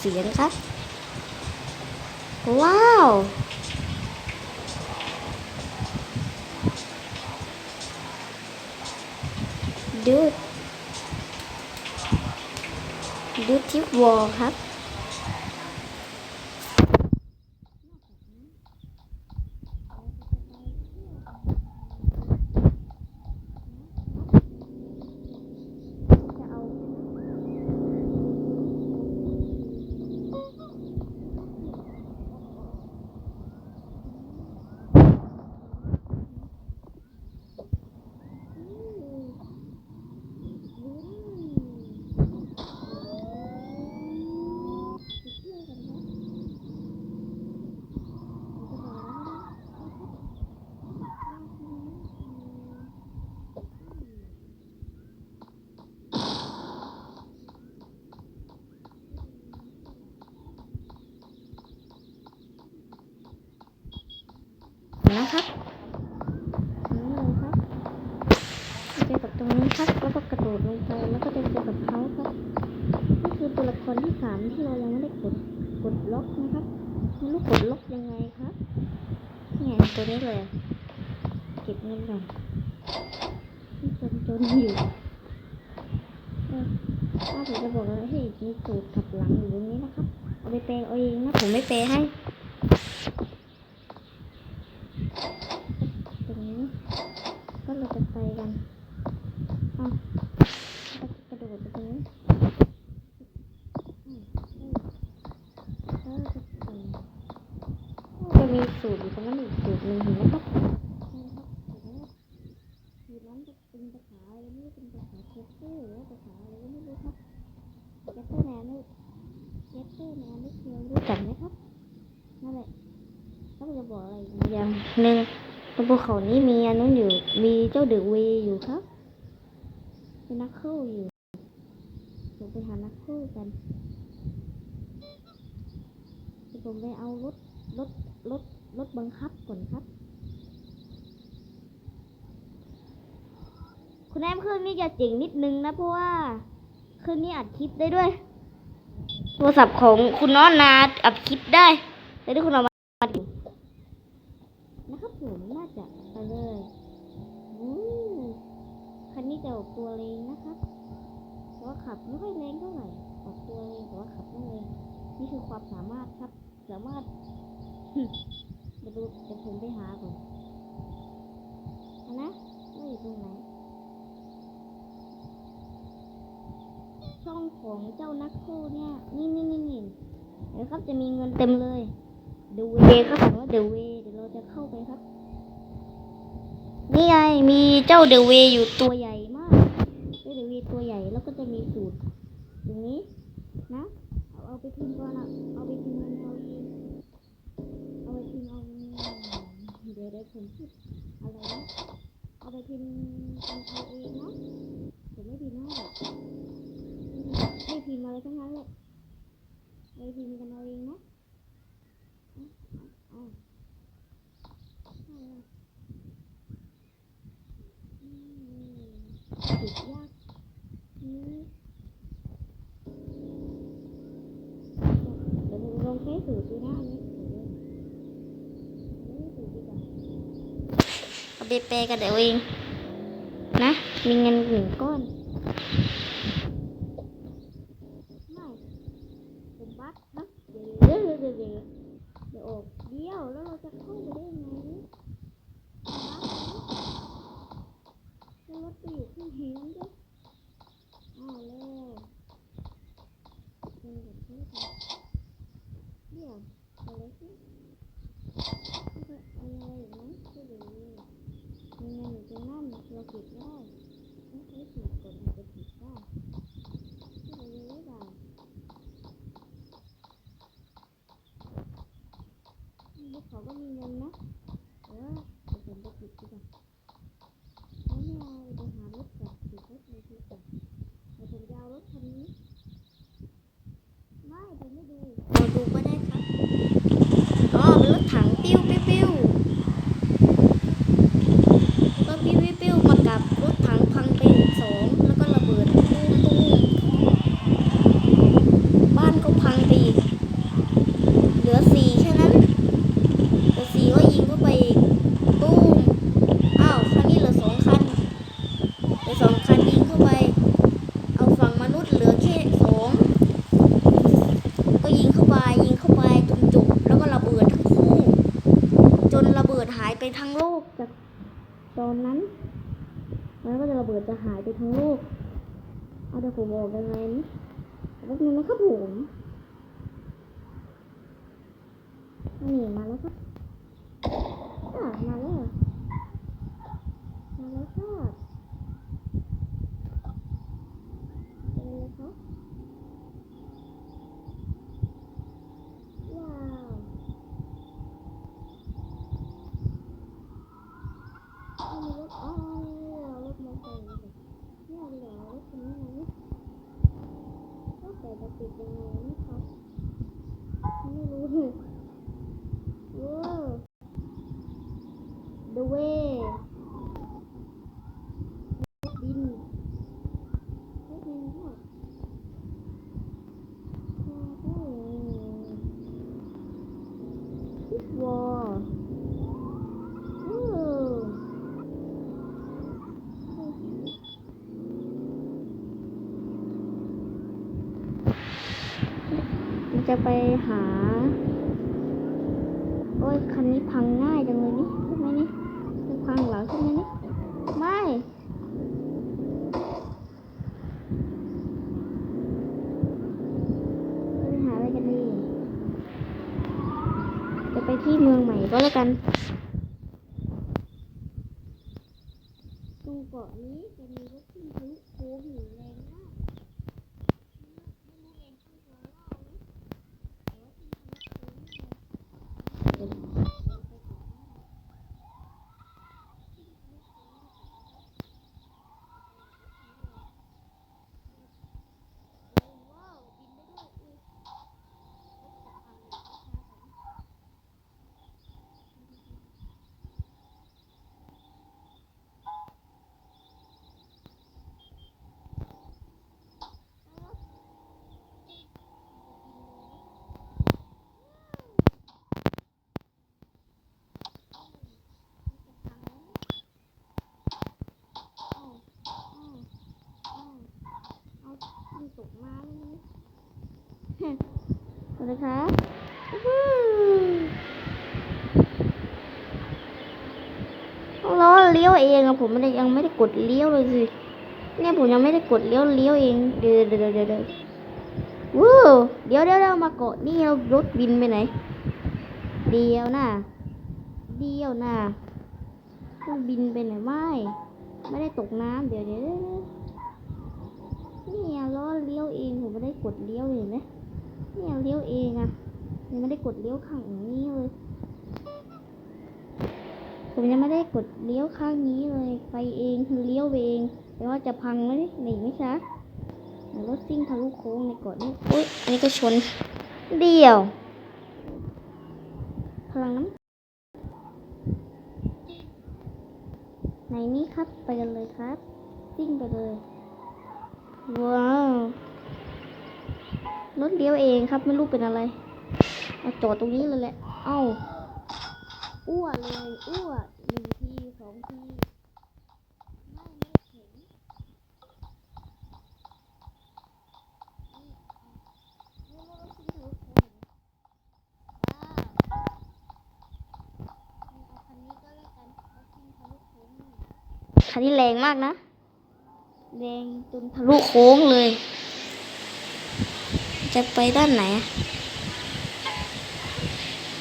เสียงครับ ว้าว ดู ดูทิปวอลครับ นะครับนี่เลยครับเจอกับตรงนี้ครับ แล้วก็กระโดดลงไปแล้วก็จะเจอกับเขาครับนี่คือตัวละครที่สามที่เรายังไม่ได้กดกดล็อกนะครับไม่รู้กดล็อกยังไงครับเนี่ยตัวนี้เลยเก็บเงินก่อนนี่จนจนอยู่ถ้าผมจะบอกว่าให้มีสูตรถับหลังอยู่ตรงนี้นะครับ เอาไปแปลเอาเองนะผมไม่แปลให้ ตรงนี้ก็ เราจะไปกันเอ้ากระโดดไปตรงนี้จะมีสูตรอยู่ตรงนั้นอีกสูตรหนึ่งเห็นไหมครับนี่ครับเห็นไหมสูตรนั้นจะเป็นภาษาอะไรไม่รู้เป็นภาษาเชฟเฟอร์หรือว่าภาษาอะไรก็ไม่รู้ครับเชฟเฟอร์แนนนี่เชฟเฟอร์แนนนี่เคียวรู้จักไหมครับนั่นแหละแล้วจะบอกอะไรอีกอย่างหนึ่ง ภูเขานี้มีอันนั้นอยู่ มีเจ้าเดอะเวอยู่ครับเป็นนักเข้าอยู่เดี๋ยวไปหานักเข้ากันผมไปเอารถรถรถรถบังคับก่อนครับ คุณแอมเครื่องนี้จะเจ๋งนิดนึงนะเพราะว่าเครื่องนี้อัดคลิปได้ด้วย โทรศัพท์ของคุณน้องนาอัดคลิปได้แต่ที่คุณเอามาอัดอยู่ นะครับผมน่า จะไปเลยอู้คันนี้จะออกตัวแรงนะครับแต่ว่าขับไม่ค่อยแรงเท่าไหร่ออกตัวแรงแต่ว่าขับไม่แรงนี่คือความสามารถครับ สามารถเดี๋ยวดูเดี๋ยวผมไปหาก่อนนะว่าอยู่ตรงไหนช่องของเจ้านักโทษเนี่ย นี่นี่นี่นี่เดี๋ยวครับจะมีเงินเต็มเลยเดเวครับผมว่าเดเวเดี๋ยวเราจะเข้าไปครับ มีเจ้าเดเวอยู่ตัวใหญ่มากเจ้าเดเวตัวใหญ่แล้วก็จะมีสูตรอย่างนี้นะเอาเอาไปทิ้งก่อนอะเอาไปพิมพ์กันเอาเองเอาไปทิ้งเอาเดี๋ยวได้ผมพูดอะไรนะเอาไปทิ้งกันเอาเองนะผมไม่พิมพ์ให้ไม่พิมพ์อะไรทั้งนั้นเลยเอาไปพิมพ์กันเอาเองนะ อ๋อใช่อะอืมสุดยากนี่เดี๋ยว ลองใช้สูตรดูนะอันนี้เดี๋ยวเดี๋ยวสูตรดีกว่าเอาไปแปลกั อะไรสิเอาอะไรอย่างนั้นก็เดี๋ยวมีเงินอยู่ตรงนั้นเราเก็บได้ต้องใช้ถูกก่อนถึงจะผิดได้ก็เลยไม่ได้ พวกเขาก็มีเงินนะเออเดี๋ยวผมไปปิดดีกว่าแล้วไม่เอาไปหารถก่อนปิดรถเลยดีกว่าเดี๋ยวผมจะเอารถคันนี้ ไม่ผมไม่ดูเราดูก็ได้ครับอ๋อเป็นรถถังปิ้วปิ้วปิ้วก็ปิ้วปิ้วปิ้วมากับรถ ตอนนั้นมันก็จะระเบิดจะหายไปทั้งโลก เอาแต่ผมบอกยังไงนี่แป๊บนึงนะครับผมนี่มาแล้วครับอะมาแล้ว มาแล้วครับป็นไงคะว้าวเอามีรถอ๋อรถมอเตอร์ไซค์เนี่ยเหรอรถคันนี้นะก็แต่จะติดยังไงนะครับไม่รู้เลยว้าว The way ดินไม่เป็นหรอกทิศวอลจะไปหา โอ้ยคันนี้พังง่ายจังเลยนี่ใช่ไหมนี่มันพังเหรอใช่ไหมนี่ ไม่เราไปหาอะไรกันดีจะไปที่เมืองใหม่ ก็แล้วกันตรงเกาะนี้จะมีรถที่ทะลุโค้งอยู่แรงมากไม่รู้แรงเท่าไหร่แต่ว่าที่ทะลุโค้งนี่เดี๋ยวเราไปก่อนนะ ว้าวบินได้ด้วยอุ้ยรถจะพังเลยช้าๆไปแล้วอ้าวอ้าวอ้าว เอามันตกมาเลยสวัสดีครับอื้อหือล้อเลี้ยวเองอะผมไม่ได้ยังไม่ได้กดเลี้ยวเลยสิ เนี่ยผมยังไม่ได้กดเลี้ยวเลี้ยวเอง เดี๋ยวเดี๋ยวเดี๋ยวเดี๋ยววู้เดี๋ยวเดี๋ยวเดี๋ยวมาเกาะนี่เอารถบินไปไหน เดียวนะเดียวนะเครื่องบินไปไหนไม่ ไม่ได้ตกน้ำเดี๋ยวเดี๋ยว เนี่ยล้อเลี้ยวเองผมไม่ได้กดเลี้ยวเห็นไหมเนี่ยเลี้ยวเองอะยังไม่ได้กดเลี้ยวข้างนี้เลยผมยังไม่ได้กดเลี้ยวข้างนี้เลยไปเองคือเลี้ยวเองแต่ว่าจะพังไหมหนีไหมคะรถซิ่งทะลุโค้งในกาะนี้อุ้ยอันนี้ก็ชนเดียว พลังน้ำไหนนี่ครับไปกันเลยครับซิ่งไปเลย ว้าวรถเลี้ยวเองครับ ไม่รู้เป็นอะไรเอาจอดตรงนี้เลยแหละ เอ้าอ้วเลยอ้วหนึ่งทีสองทีไม่ไม่เข็นนี่เอานี่รถทิ้งทะลุโค้งว้าวนี่เอาคันนี้ก็แล้วกันรถทิ้งทะลุโค้งนี่คันนี้แรงมากนะ แรงจนทะลุโค้งเลย จะไปด้านไหน